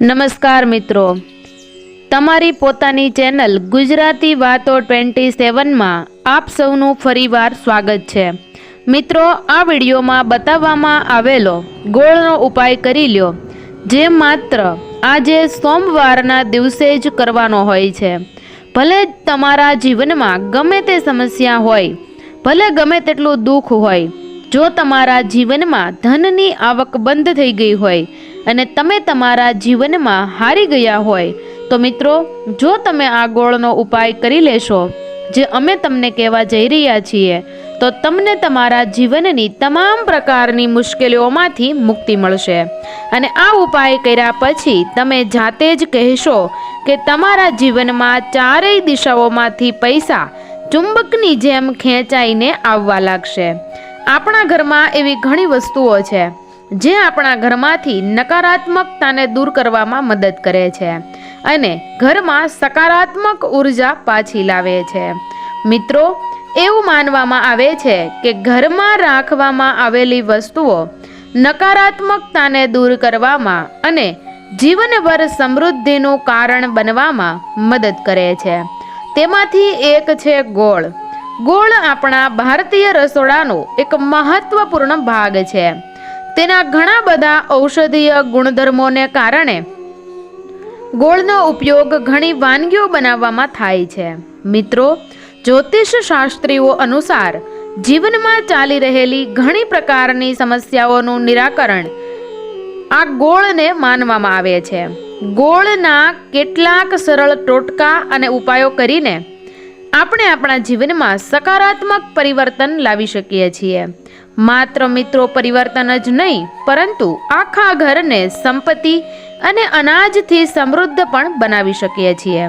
નમસ્કાર મિત્રો. તમારી પોતાની ચેનલ ગુજરાતી વાતો ટ્વેન્ટી સેવનમાં આપ સૌનું ફરીવાર સ્વાગત છે. મિત્રો, આ વિડીયોમાં બતાવવામાં આવેલો ગોળનો ઉપાય કરી લ્યો, જે માત્ર આજે સોમવારના દિવસે જ કરવાનો હોય છે. ભલે તમારા જીવનમાં ગમે તે સમસ્યા હોય, ભલે ગમે તેટલું દુઃખ હોય, જો તમારા જીવનમાં ધનની આવક બંધ થઈ ગઈ હોય અને તમે તમારા જીવનમાં હારી ગયા હોય, તો મિત્રો, જો તમે આ ગોળનો ઉપાય કરી લેશો, જે અમે તમને કહેવા જઈ રહ્યા છીએ, તો તમને તમારા જીવનની તમામ પ્રકારની મુશ્કેલીઓમાંથી મુક્તિ મળશે. અને આ ઉપાય કર્યા પછી તમે જાતે જ કહેશો કે તમારા જીવનમાં ચારેય દિશાઓમાંથી પૈસા ચુંબકની જેમ ખેંચાઈને આવવા લાગશે. આપણા ઘરમાં એવી ઘણી વસ્તુઓ છે. જે આપણા ઘરમાંથી નકારાત્મકતાને દૂર કરવામાં મદદ કરે છે અને ઘરમાં સકારાત્મક ઊર્જા પાછી લાવે છે. મિત્રો, એવું માનવામાં આવે છે કે ઘરમાં રાખવામાં આવેલી વસ્તુઓ નકારાત્મકતાને દૂર કરવામાં અને જીવનભર સમૃદ્ધિનું કારણ બનવામાં મદદ કરે છે. તેમાંથી એક છે ગોળ. ગોળ આપણા ભારતીય રસોડાનો એક મહત્વપૂર્ણ ભાગ છે. તેના ઘણા બધા ઔષધીય ગુણધર્મોને કારણે ગોળનો ઉપયોગ ઘણી વાનગીઓ બનાવવામાં થાય છે. મિત્રો જ્યોતિષ શાસ્ત્રીઓ અનુસાર જીવનમાં ચાલી રહેલી ઘણી પ્રકારની સમસ્યાઓનું નિરાકરણ આ ગોળને માનવામાં આવે છે. ગોળના કેટલાક સરળ ટોટકા અને ઉપાયો કરીને આપણે આપણા જીવનમાં સકારાત્મક પરિવર્તન લાવી શકીએ છીએ. માત્ર મિત્રો પરિવર્તન જ નહીં, પરંતુ આખા ઘરને સંપત્તિ અને અનાજથી સમૃદ્ધ પણ બનાવી શકીએ છીએ.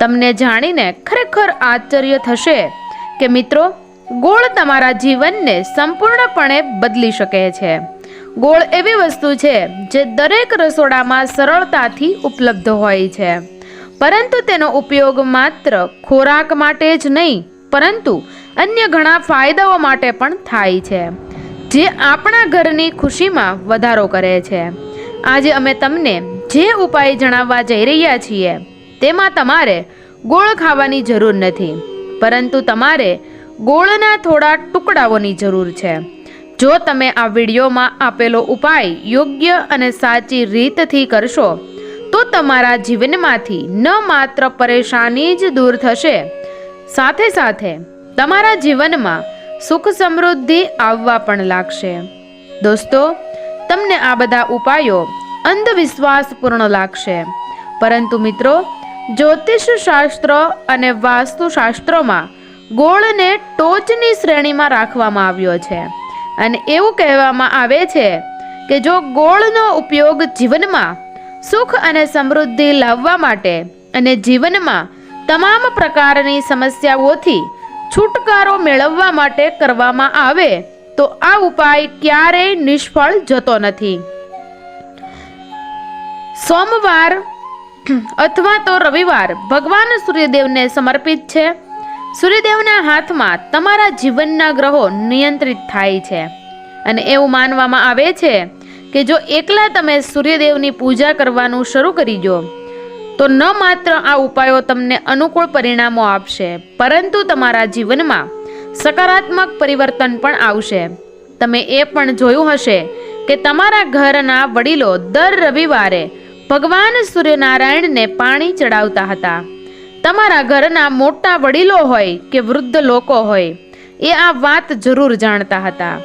તમને જાણીને ખરેખર આશ્ચર્ય થશે કે મિત્રો, ગોળ તમારા જીવનને સંપૂર્ણપણે બદલી શકે છે. ગોળ એવી વસ્તુ છે જે દરેક રસોડામાં સરળતાથી ઉપલબ્ધ હોય છે. પરંતુ તેનો ઉપયોગ માત્ર ખોરાક માટે જ નહીં, પરંતુ અન્ય ઘણા ફાયદાઓ માટે પણ થાય છે, જે આપણા ઘરની ખુશીમાં વધારો કરે છે. આજે અમે તમને જે ઉપાય જણાવવા જઈ રહ્યા છીએ, તેમાં તમારે ગોળ ખાવાની જરૂર નથી, પરંતુ તમારે ગોળના થોડા ટુકડાઓની જરૂર છે. જો તમે આ વિડીયોમાં આપેલો ઉપાય યોગ્ય અને સાચી રીતથી કરશો તો તમારા જીવનમાંથી ન માત્ર પરેશાની જ દૂર થશે. સાથે સાથે તમારા જીવનમાં સુખ સમૃદ્ધિ આવવા પણ લાગશે. દોસ્તો, તમને આ બધા ઉપાયો અંધવિશ્વાસપૂર્ણ લાગશે. પરંતુ મિત્રો જ્યોતિષ શાસ્ત્ર અને વાસ્તુશાસ્ત્રોમાં ગોળને ટોચની શ્રેણીમાં રાખવામાં આવ્યો છે. અને એવું કહેવામાં આવે છે કે જો ગોળનો ઉપયોગ જીવનમાં સુખ અને સમૃદ્ધિ લાવવા માટે અને જીવનમાં તમામ પ્રકારની સમસ્યાઓથી છુટકારો મેળવવા માટે કરવામાં આવે, તો આ ઉપાય ક્યારેય નિષ્ફળ જતો નથી. સોમવાર અથવા તો રવિવાર ભગવાન સૂર્યદેવને સમર્પિત છે. સૂર્યદેવના હાથમાં તમારા જીવનના ગ્રહો નિયંત્રિત થાય છે. અને એવું માનવામાં આવે છે કે જો એકલા તમે સૂર્યદેવની પૂજા કરવાનું શરૂ કરી દો, તો ન માત્ર આ ઉપાયો તમને અનુકૂળ પરિણામો આપશે, પરંતુ તમારા જીવનમાં સકારાત્મક પરિવર્તન પણ આવશે. તમે એ પણ જોયું હશે કે તમારા ઘરના વડીલો દર રવિવારે ભગવાન સૂર્યનારાયણને પાણી ચડાવતા હતા. તમારા ઘરના મોટા વડીલો હોય કે વૃદ્ધ લોકો હોય, એ આ વાત જરૂર જાણતા હતા.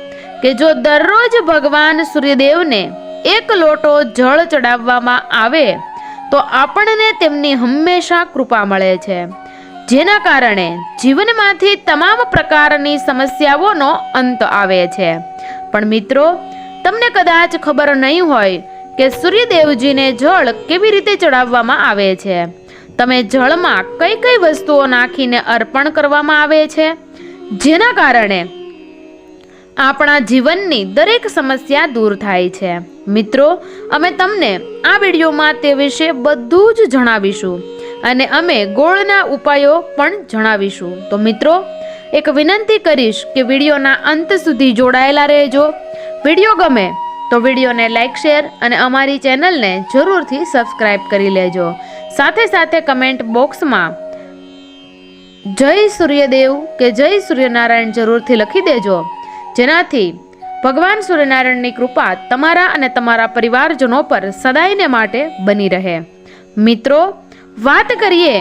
કે જો દરરોજ ભગવાન સૂર્યદેવને એક લોટો જળ ચડાવવામાં આવે, તો આપણને તેમની હંમેશા કૃપા મળે છે. જેના કારણે જીવનમાંથી તમામ પ્રકારની સમસ્યાઓનો અંત આવે છે. પણ મિત્રો, તમને કદાચ ખબર નહીં હોય કે સૂર્યદેવજીને જળ કેવી રીતે ચડાવવામાં આવે છે. તમે જળમાં કઈ કઈ વસ્તુઓ નાખીને અર્પણ કરવામાં આવે છે? જેના કારણે આપણા જીવનની દરેક સમસ્યા દૂર થાય છે. મિત્રો, અમે તમને આ વિડીયોમાં તે વિશે બધું જ જણાવીશું અને અમે ગોળના ઉપાયો પણ જણાવીશું. તો મિત્રો, એક વિનંતી કરીશ કે વિડીયોના અંત સુધી જોડાયેલા રહેજો. વીડિયો ગમે તો વિડીયોને લાઇક શેર અને અમારી ચેનલને જરૂરથી સબસ્ક્રાઇબ કરી લેજો. સાથે સાથે કમેન્ટ બોક્સમાં જય સૂર્યદેવ કે જય સૂર્યનારાયણ જરૂરથી લખી દેજો. જેનાથી ભગવાન સૂર્યનારાયણની કૃપા તમારા અને તમારા પરિવારજનો પર સદાયને માટે બની રહે. મિત્રો, વાત કરીએ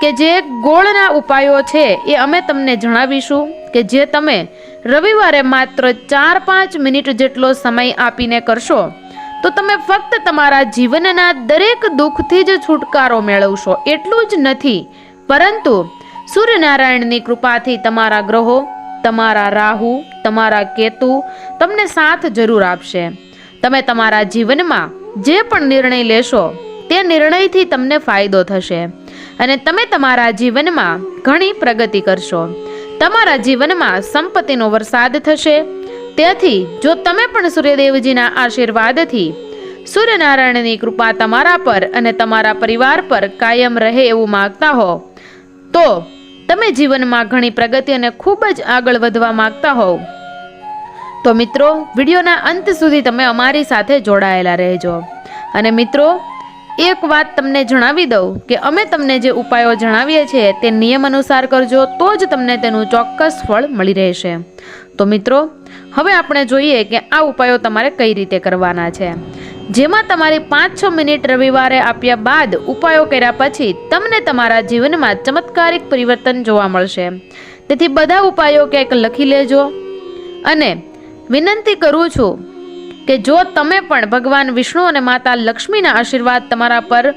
કે જે ગોળના ઉપાયો છે એ અમે તમને જણાવીશું કે જે તમે રવિવારે માત્ર ચાર પાંચ મિનિટ જેટલો સમય આપીને કરશો, તો તમે ફક્ત તમારા જીવનના દરેક દુઃખથી જ છુટકારો મેળવશો. એટલું જ નથી, પરંતુ સૂર્યનારાયણની કૃપાથી તમારા ગ્રહો તમારા રાહુ, તમારા કેતુ તમને સાથ જરૂર આપશે. તમે તમારા જીવનમાં જે પણ નિર્ણય લેશો, તે નિર્ણયથી તમને ફાયદો થશે. અને તમે તમારા જીવનમાં ઘણી પ્રગતિ કરશો. તમારા જીવનમાં સંપત્તિનો વરસાદ થશે. તેથી, જો તમે પણ સૂર્યદેવજીના આશીર્વાદથી સૂર્યનારાયણની કૃપા તમારા પર અને તમારા પરિવાર પર કાયમ રહે એવું માગતા હો, તો તમે જીવનમાં ઘણી પ્રગતિ અને ખૂબ જ આગળ વધવા માંગતા હોવ. તો મિત્રો, વિડીયોના અંત સુધી તમે અમારી સાથે જોડાયેલા રહેજો. અને મિત્રો, એક વાત તમને જણાવી દઉં કે અમે તમને જે ઉપાયો જણાવીએ છીએ તે નિયમ અનુસાર કરજો, તો જ તમને તેનું ચોક્કસ ફળ મળી રહેશે. તો મિત્રો, હવે આપણે જોઈએ કે આ ઉપાયો તમારે કઈ રીતે કરવાના છે. જેમાં તમારી પાંચ છ મિનિટ રવિવારે આપ્યા બાદ ઉપાયો કર્યા પછી તમને તમારા જીવનમાં ચમત્કારિક પરિવર્તન જોવા મળશે. તેથી બધા ઉપાયો ક્યાંક લખી લેજો. અને વિનંતી કરું છું કે જો તમે પણ ભગવાન વિષ્ણુ અને માતા લક્ષ્મીના આશીર્વાદ તમારા પર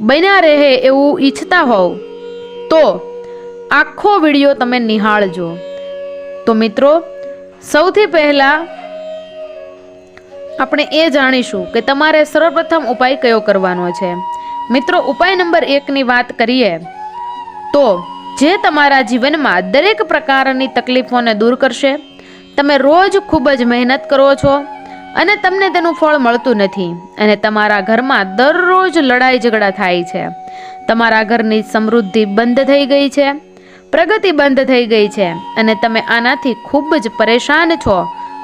બન્યા રહે એવું ઈચ્છતા હોવ, તો આખો વીડિયો તમે નિહાળજો. તો મિત્રો, સૌથી પહેલાં આપણે એ જાણીશું કે તમારે સર્વપ્રથમ ઉપાય કયો કરવાનો છે? મિત્રો, ઉપાય નંબર એકની વાત કરીએ તો જે તમારા જીવનમાં દરેક પ્રકારની તકલીફોને દૂર કરશે, તમે રોજ ખૂબ જ મહેનત કરો છો અને તમને તેનું ફળ મળતું નથી અને તમારા ઘરમાં દરરોજ લડાઈ ઝઘડા થાય છે. તમારા ઘરની સમૃદ્ધિ બંધ થઈ ગઈ છે, પ્રગતિ બંધ થઈ ગઈ છે અને તમે આનાથી ખૂબ જ પરેશાન છો.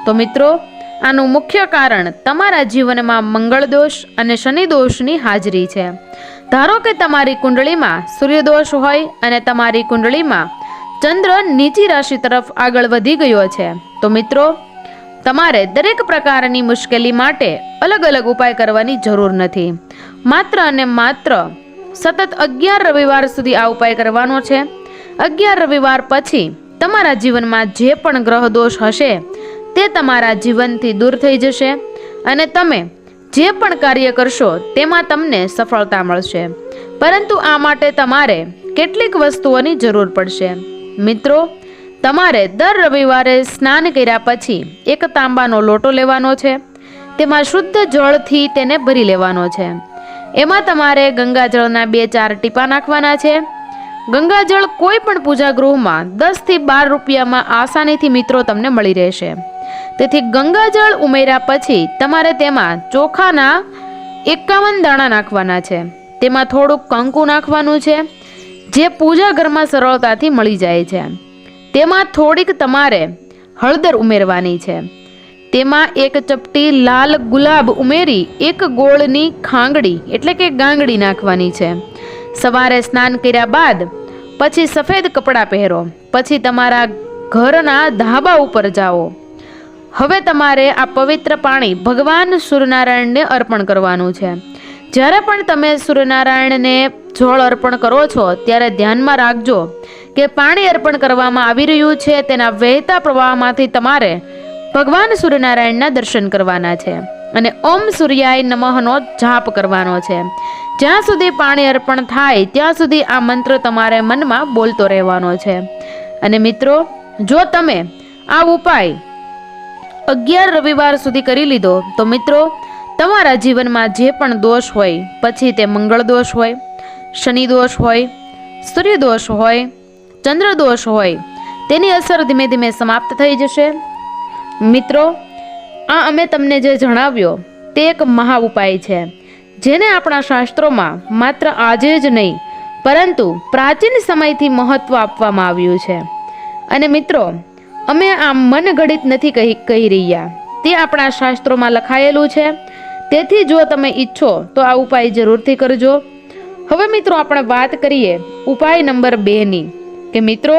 તો મિત્રો આનું મુખ્ય કારણ તમારા જીવનમાં મંગળ દોષ અને શનિ દોષની હાજરી છે. ધારો કે તમારી કુંડળીમાં સૂર્યદોષ હોય અને તમારી કુંડળીમાં ચંદ્ર નીચી રાશિ તરફ આગળ વધી ગયો છે, તો મિત્રો, તમારે દરેક પ્રકારની મુશ્કેલી માટે અલગ અલગ ઉપાય કરવાની જરૂર નથી. માત્ર અને માત્ર સતત અગિયાર રવિવાર સુધી આ ઉપાય કરવાનો છે. અગિયાર રવિવાર પછી તમારા જીવનમાં જે પણ ગ્રહ દોષ હશે તે તમારા જીવનથી દૂર થઈ જશે અને તમે જે પણ કાર્ય કરશો તેમાં તમને સફળતા મળશે. પરંતુ આ માટે તમારે કેટલીક વસ્તુઓની જરૂર પડશે. મિત્રો, તમારે દર રવિવારે સ્નાન કર્યા પછી એક તાંબાનો લોટો લેવાનો છે. તેમાં શુદ્ધ જળથી તેને ભરી લેવાનો છે. એમાં તમારે ગંગાજળના બે ચાર ટીપા નાખવાના છે. ગંગાજળ કોઈ પણ પૂજા ગૃહમાં દસથી બાર રૂપિયામાં આસાનીથી મિત્રો તમને મળી રહેશે. તેથી ગંગાજળ ઉમેર્યા પછી તમારે તેમાં ચોખાના એકાવન દાણા નાખવાના છે. તેમાં થોડુંક કંકુ નાખવાનું છે, જે પૂજા ઘરમાં સરળતાથી મળી જાય છે. તેમાં થોડીક તમારે હળદર ઉમેરવાની છે. તેમાં એક ચપટી લાલ ગુલાબ ઉમેરી એક ગોળની ખાંગડી, એટલે કે ગાંગડી નાખવાની છે. સવારે સ્નાન કર્યા બાદ પછી સફેદ કપડાં પહેરો. પછી તમારા ઘરના ધાબા ઉપર જાઓ. હવે તમારે આ પવિત્ર પાણી ભગવાન સૂર્યનારાયણને અર્પણ કરવાનું છે. જ્યારે પણ તમે સૂર્યનારાયણને જળ અર્પણ કરો છો, ત્યારે ધ્યાનમાં રાખજો કે પાણી અર્પણ કરવામાં આવી રહ્યું છે, તેના વહેતા પ્રવાહમાંથી તમારે ભગવાન સૂર્યનારાયણના દર્શન કરવાના છે અને ઓમ સૂર્યાય નમઃનો જાપ કરવાનો છે. જ્યાં સુધી પાણી અર્પણ થાય, ત્યાં સુધી આ મંત્ર તમારે મનમાં બોલતો રહેવાનો છે. અને મિત્રો, જો તમે આ ઉપાય અગિયાર રવિવાર સુધી કરી લીધો. તો મિત્રો, તમારા જીવનમાં જે પણ દોષ હોય, પછી તે મંગળ દોષ હોય, શનિ દોષ હોય, સૂર્ય દોષ હોય, ચંદ્ર દોષ હોય, તેની અસર ધીમે ધીમે સમાપ્ત થઈ જશે. મિત્રો, આ અમે તમને જે જણાવ્યો, તે એક મહા ઉપાય છે. જેને આપણા શાસ્ત્રોમાં માત્ર આજે જ નહીં, પરંતુ પ્રાચીન સમયથી મહત્વ આપવામાં આવ્યું છે. અને મિત્રો અમે આ મનગણિત નથી કહી કહી રહ્યા. તે આપણા શાસ્ત્રોમાં લખાયેલું છે. તેથી જો તમે ઈચ્છો તો આ ઉપાય જરૂરથી કરજો. હવે મિત્રો આપણે વાત કરીએ ઉપાય નંબર બેની કે મિત્રો,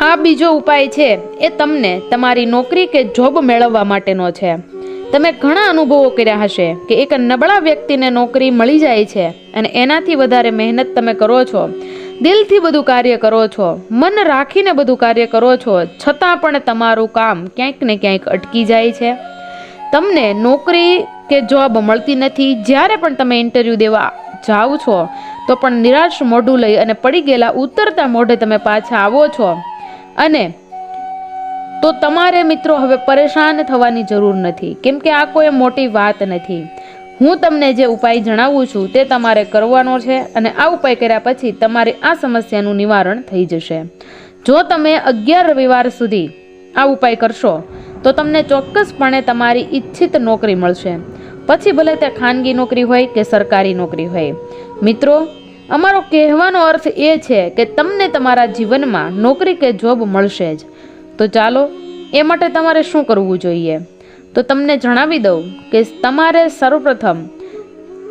આ બીજો ઉપાય છે એ તમને તમારી નોકરી કે જોબ મેળવવા માટેનો છે. તમે ઘણા અનુભવો કર્યા હશે કે એક નબળા વ્યક્તિને નોકરી મળી જાય છે અને એનાથી વધારે મહેનત તમે કરો છો. દિલથી બધું કાર્ય કરો છો, મન રાખીને બધું કાર્ય કરો છો, છતાં પણ તમારું કામ ક્યાંક ને ક્યાંક અટકી જાય છે. તમને નોકરી કે જોબ મળતી નથી, જ્યારે પણ તમે ઇન્ટરવ્યૂ દેવા જાઓ છો, તો પણ નિરાશ મોઢું લઈ અને પડી ગયેલા ઉતરતા મોઢે તમે પાછા આવો છો. અને તો તમારે મિત્રો હવે પરેશાન થવાની જરૂર નથી, કેમ કે આ કોઈ મોટી વાત નથી. હું તમને જે ઉપાય જણાવું છું તે તમારે કરવાનો છે અને આ ઉપાય કર્યા પછી તમારી આ સમસ્યાનું નિવારણ થઈ જશે. જો તમે અગિયાર રવિવાર સુધી આ ઉપાય કરશો, તો તમને ચોક્કસપણે તમારી ઈચ્છિત નોકરી મળશે. પછી ભલે તે ખાનગી નોકરી હોય કે સરકારી નોકરી હોય. મિત્રો, અમારો કહેવાનો અર્થ એ છે કે તમને તમારા જીવનમાં નોકરી કે જોબ મળશે જ. તો ચાલો, એ માટે તમારે શું કરવું જોઈએ? તો તમને જણાવી દઉં કે તમારે સર્વપ્રથમ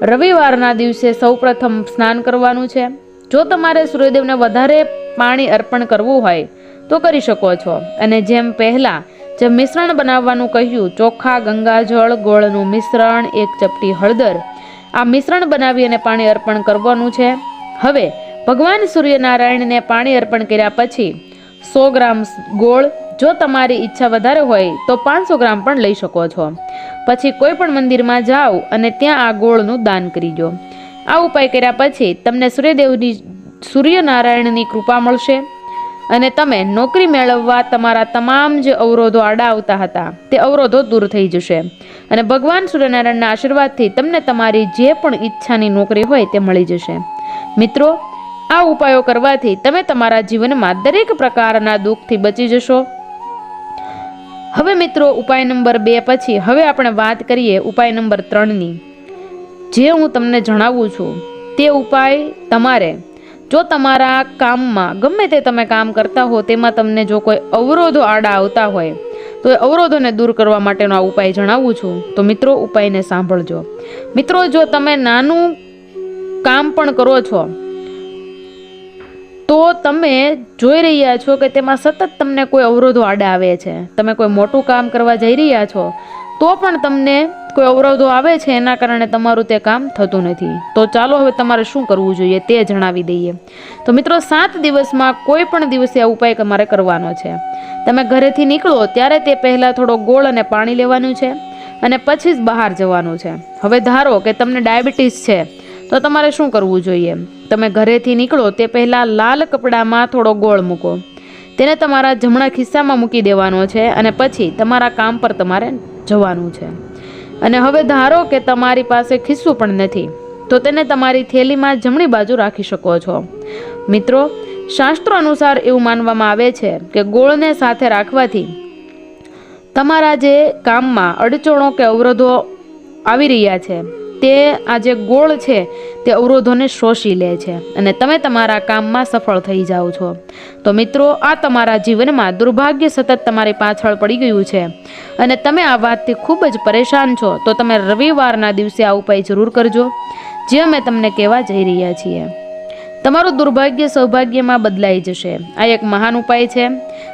રવિવારના દિવસે સૌપ્રથમ સ્નાન કરવાનું છે. જો તમારે સૂર્યદેવને વધારે પાણી અર્પણ કરવું હોય, તો કરી શકો છો. અને જેમ પહેલાં જે મિશ્રણ બનાવવાનું કહ્યું, ચોખા, ગંગાજળ, ગોળનું મિશ્રણ, એક ચપટી હળદર, આ મિશ્રણ બનાવી અને પાણી અર્પણ કરવાનું છે. હવે ભગવાન સૂર્યનારાયણને પાણી અર્પણ કર્યા પછી સો ગ્રામ ગોળ જો તમારી ઈચ્છા વધારે હોય તો પાંચસો ગ્રામ પણ લઈ શકો છો. પછી કોઈ પણ મંદિરમાં જાઓ અને ત્યાં આ ગોળનું દાન કરી દો આ ઉપાય કર્યા પછી તમને સૂર્યદેવની, સૂર્યનારાયણની કૃપા મળશે અને તમે નોકરી મેળવવા તમારા તમામ જે અવરોધો આડા આવતા હતા તે અવરોધો દૂર થઈ જશે. અને ભગવાન સૂર્યનારાયણના આશીર્વાદથી તમને તમારી જે પણ ઈચ્છાની નોકરી હોય તે મળી જશે. મિત્રો, આ ઉપાયો કરવાથી તમે તમારા જીવનમાં દરેક પ્રકારના દુઃખથી બચી જશો. હવે મિત્રો, ઉપાય નંબર બે પછી હવે આપણે વાત કરીએ ઉપાય નંબર ત્રણની. જે હું તમને જણાવું છું, તે ઉપાય તમારે. જો તમારા કામમાં, ગમે તે તમે કામ કરતા હો, તેમાં તમને જો કોઈ અવરોધો આડા આવતા હોય, તો એ અવરોધોને દૂર કરવા માટેનો આ ઉપાય જણાવું છું. તો મિત્રો, ઉપાયને સાંભળજો. મિત્રો, જો તમે નાનું કામ પણ કરો છો તો તમે જોઈ રહ્યા છો કે તેમાં સતત તમને કોઈ અવરોધો આડા આવે છે. તમે કોઈ મોટું કામ કરવા જઈ રહ્યા છો, તો પણ તમને કોઈ અવરોધો આવે છે એના કારણે તમારું તે કામ થતું નથી. તો ચાલો હવે તમારે શું કરવું જોઈએ તે જણાવી દઈએ. તો મિત્રો, સાત દિવસમાં કોઈ પણ દિવસે આ ઉપાય તમારે કરવાનો છે. તમે ઘરેથી નીકળો ત્યારે તે પહેલાં થોડો ગોળ અને પાણી લેવાનું છે અને પછી જ બહાર જવાનું છે. હવે ધારો કે તમને ડાયાબિટીસ છે તો તમારે શું કરવું જોઈએ? તમે ઘરેથી નીકળો, તે પહેલાં લાલ કપડામાં થોડો ગોળ મૂકો. તેને તમારા જમણા ખિસ્સામાં મૂકી દેવાનો છે અને પછી તમારા કામ પર તમારે જવાનું છે. અને હવે ધારો કે તમારી પાસે ખિસ્સું પણ નથી, તો તેને તમારી થેલીમાં જમણી બાજુ રાખી શકો છો. મિત્રો, શાસ્ત્રો અનુસાર એવું માનવામાં આવે છે કે ગોળને સાથે રાખવાથી તમારા જે કામમાં અડચણો કે અવરોધો આવી રહ્યા છે તે આ જે ગોળ છે, તે અવરોધોને શોષી લે છે અને તમે તમારા કામમાં સફળ થઈ જાઓ છો. તો મિત્રો, આ તમારા જીવનમાં દુર્ભાગ્ય સતત તમારી પાછળ પડી ગયું છે અને તમે આ વાતથી ખૂબ જ પરેશાન છો, તો તમે રવિવારના દિવસે આ ઉપાય જરૂર કરજો, જે અમે તમને કહેવા જઈ રહ્યા છીએ. તમારું દુર્ભાગ્ય સૌભાગ્યમાં બદલાઈ જશે. આ એક મહાન ઉપાય છે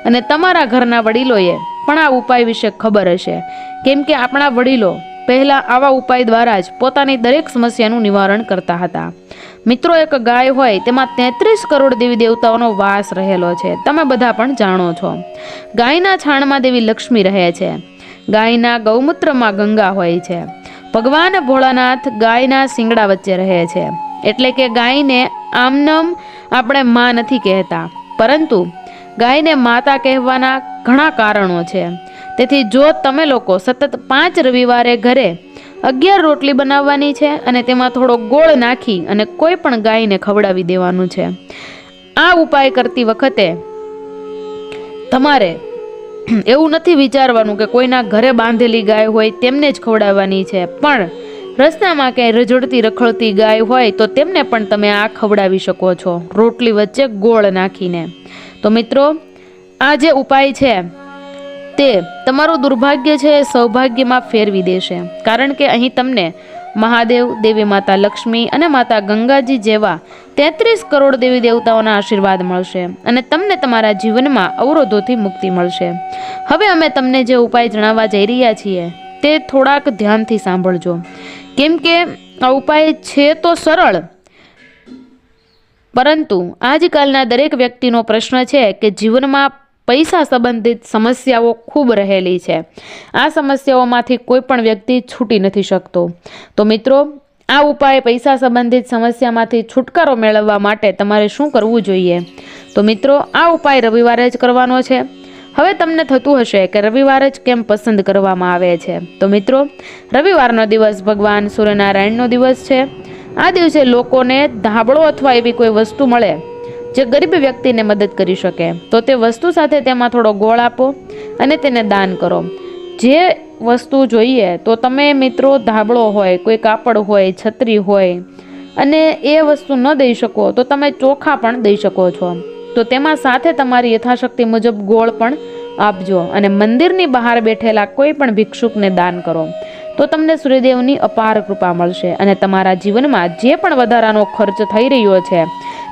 અને તમારા ઘરના વડીલોએ પણ આ ઉપાય વિશે ખબર હશે. કેમ કે આપણા વડીલો પહેલાં આવા ઉપાય દ્વારા જ પોતાની દરેક સમસ્યાનું નિવારણ કરતા હતા. મિત્રો એક ગાય હોય તેમાં તેત્રીસ કરોડ દેવી દેવતાઓનો વાસ રહેલો છે. તમે બધા પણ જાણો છો. ગાયના છાણમાં દેવી લક્ષ્મી રહે છે. ગાયના ગૌમૂત્રમાં ગંગા હોય છે. ભગવાન ભોળાનાથ ગાયના શિંગડા વચ્ચે રહે છે. એટલે કે ગાયને આમનમ આપણે માં નથી કહેતા. પરંતુ ગાયને માતા કહેવાના ઘણા કારણો છે. તેથી જો તમે લોકો સતત પાંચ રવિવારે ઘરે અગિયાર રોટલી બનાવવાની છે અને તેમાં થોડો ગોળ નાખી અને કોઈ પણ ગાયને ખવડાવી દેવાનું છે, આ ઉપાય કરતી વખતે તમારે એવું નથી વિચારવાનું કે કોઈના ઘરે બાંધેલી ગાય હોય તેમને જ ખવડાવવાની છે, પણ રસ્તામાં ક્યાંય રજડતી, રખડતી ગાય હોય તો તેમને પણ તમે આ ખવડાવી શકો છો, રોટલી વચ્ચે ગોળ નાખીને. તો મિત્રો, આ જે ઉપાય છે તે તમારું દુર્ભાગ્ય છે એ સૌભાગ્યમાં ફેરવી દેશે. કારણ કે અહીં તમને મહાદેવ, દેવી માતા લક્ષ્મી અને માતા ગંગાજી જેવા તેત્રીસ કરોડ દેવી દેવતાઓના આશીર્વાદ મળશે અને તમને તમારા જીવનમાં અવરોધોથી મુક્તિ મળશે. હવે અમે તમને જે ઉપાય જણાવવા જઈ રહ્યા છીએ, તે થોડાક ધ્યાનથી સાંભળજો. કેમ કે આ ઉપાય છે તો સરળ. પરંતુ આજકાલના દરેક વ્યક્તિનો પ્રશ્ન છે કે જીવનમાં પૈસા સંબંધિત સમસ્યાઓ ખૂબ રહેલી છે. આ સમસ્યાઓમાંથી કોઈ પણ વ્યક્તિ છૂટી નથી શકતો. તો મિત્રો, આ ઉપાય પૈસા સંબંધિત સમસ્યામાંથી છુટકારો મેળવવા માટે તમારે શું કરવું જોઈએ? તો મિત્રો, આ ઉપાય રવિવારે જ કરવાનો છે. હવે તમને થતું હશે કે રવિવારે જ કેમ પસંદ કરવામાં આવે છે? તો મિત્રો, રવિવારનો દિવસ ભગવાન સૂર્યનારાયણનો દિવસ છે. આ દિવસે લોકોને ધાબળો અથવા એવી કોઈ વસ્તુ મળે? જે ગરીબ વ્યક્તિને મદદ કરી શકે. તો તે વસ્તુ સાથે તેમાં થોડો ગોળ આપો અને તેને દાન કરો. જે વસ્તુ જોઈએ તો તમે મિત્રો ધાબળો હોય, કોઈ કાપડ હોય, છત્રી હોય અને એ વસ્તુ ન દઈ શકો તો તમે ચોખા પણ દઈ શકો છો. તો તેમાં સાથે તમારી યથાશક્તિ મુજબ ગોળ પણ આપજો અને મંદિરની બહાર બેઠેલા કોઈ પણ ભિક્ષુકને દાન કરો. તો તમને સૂર્યદેવની અપાર કૃપા મળશે અને તમારા જીવનમાં જે પણ વધારાનો ખર્ચ થઈ રહ્યો છે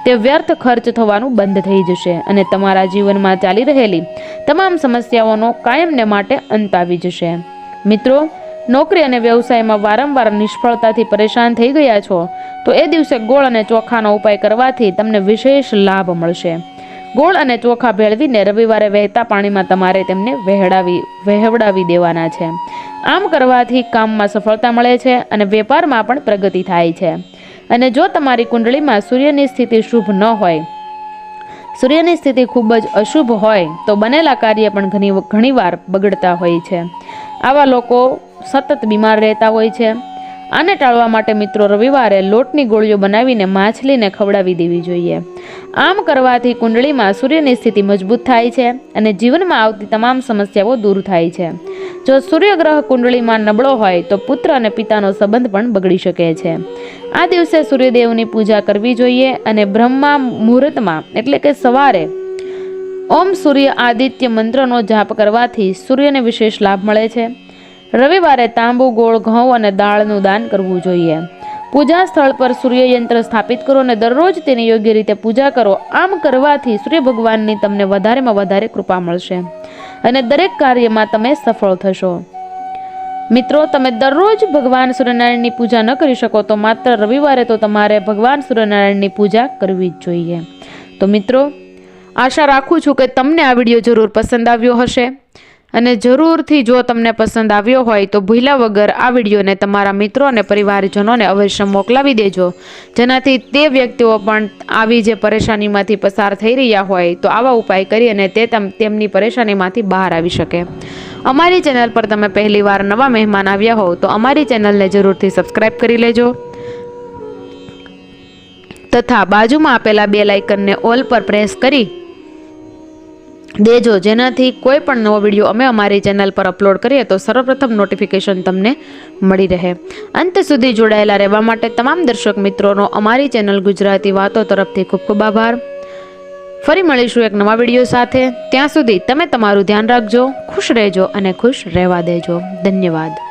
તે વ્યર્થ ખર્ચ થવાનું બંધ થઈ જશે અને તમારા જીવનમાં ચાલી રહેલી તમામ સમસ્યાઓનો કાયમને માટે અંત આવી જશે. મિત્રો, નોકરી અને વ્યવસાયમાં વારંવાર નિષ્ફળતાથી પરેશાન થઈ ગયા છો, તો એ દિવસે ગોળ અને ચોખાનો ઉપાય કરવાથી તમને વિશેષ લાભ મળશે. ગોળ અને ચોખા ભેળવીને રવિવારે વહેતા પાણીમાં તમારે તેમને વહેડાવી વહેવડાવી દેવાના છે. આમ કરવાથી કામમાં સફળતા મળે છે અને વેપારમાં પણ પ્રગતિ થાય છે. અને જો તમારી કુંડળીમાં સૂર્યની સ્થિતિ શુભ ન હોય, સૂર્યની સ્થિતિ ખૂબ જ અશુભ હોય, તો બનેલા કાર્ય પણ ઘણી ઘણીવાર બગડતા હોય છે. આવા લોકો સતત બીમાર રહેતા હોય છે. આને ટાળવા માટે મિત્રો રવિવારે લોટની ગોળીઓ બનાવીને માછલીને ખવડાવી દેવી જોઈએ. આમ કરવાથી કુંડળીમાં સૂર્યની સ્થિતિ મજબૂત થાય છે અને જીવનમાં આવતી તમામ સમસ્યાઓ દૂર થાય છે. જો સૂર્યગ્રહ કુંડળીમાં નબળો હોય તો પુત્ર અને પિતાનો સંબંધ પણ બગડી શકે છે. આ દિવસે સૂર્યદેવની પૂજા કરવી જોઈએ અને બ્રહ્મા મુહૂર્તમાં, એટલે કે સવારે, ઓમ સૂર્ય આદિત્ય મંત્રનો જાપ કરવાથી સૂર્યને વિશેષ લાભ મળે છે. રવિવારે તાંબુ, ગોળ, ઘઉં અને દાળનું દાન કરવું જોઈએ. પૂજા સ્થળ પર સૂર્યયંત્ર સ્થાપિત કરો અને દરરોજ તેની યોગ્ય રીતે પૂજા કરો. આમ કરવાથી સૂર્ય ભગવાનની તમને વધારેમાં વધારે કૃપા મળશે અને દરેક કાર્યમાં તમે સફળ થશો. મિત્રો, તમે દરરોજ ભગવાન સૂર્યનારાયણની પૂજા ન કરી શકો તો માત્ર રવિવારે તો તમારે ભગવાન સૂર્યનારાયણની પૂજા કરવી જ જોઈએ. તો મિત્રો, આશા રાખું છું કે તમને આ વીડિયો જરૂર પસંદ આવ્યો હશે. અને જરૂરથી જો તમને પસંદ આવ્યો હોય તો ભૂલ્યા વગર આ વિડીયોને તમારા મિત્રો અને પરિવારજનોને અવશ્ય મોકલાવી દેજો. જેનાથી તે વ્યક્તિઓ પણ આવી જે પરેશાનીમાંથી પસાર થઈ રહ્યા હોય તો આવા ઉપાય કરી અને તે તમ- તેમની પરેશાનીમાંથી બહાર આવી શકે. અમારી ચેનલ પર તમે પહેલીવાર નવા મહેમાન આવ્યા હોવ તો અમારી ચેનલને જરૂરથી સબસ્ક્રાઇબ કરી લેજો. તથા બાજુમાં આપેલા બે લાઇકનને ઓલ પર પ્રેસ કરી દેજો. જેનાથી કોઈ પણ નવો વીડિયો અમે અમારી ચેનલ પર અપલોડ કરીએ તો સર્વપ્રથમ નોટિફિકેશન તમને મળી રહે. અંત સુધી જોડાયેલા રહેવા માટે તમામ દર્શક મિત્રોનો અમારી ચેનલ ગુજરાતી વાતો તરફથી ખૂબ ખૂબ આભાર. ફરી મળીશું એક નવા વીડિયો સાથે. ત્યાં સુધી તમે તમારું ધ્યાન રાખજો, ખુશ રહેજો અને ખુશ રહેવા દેજો. ધન્યવાદ.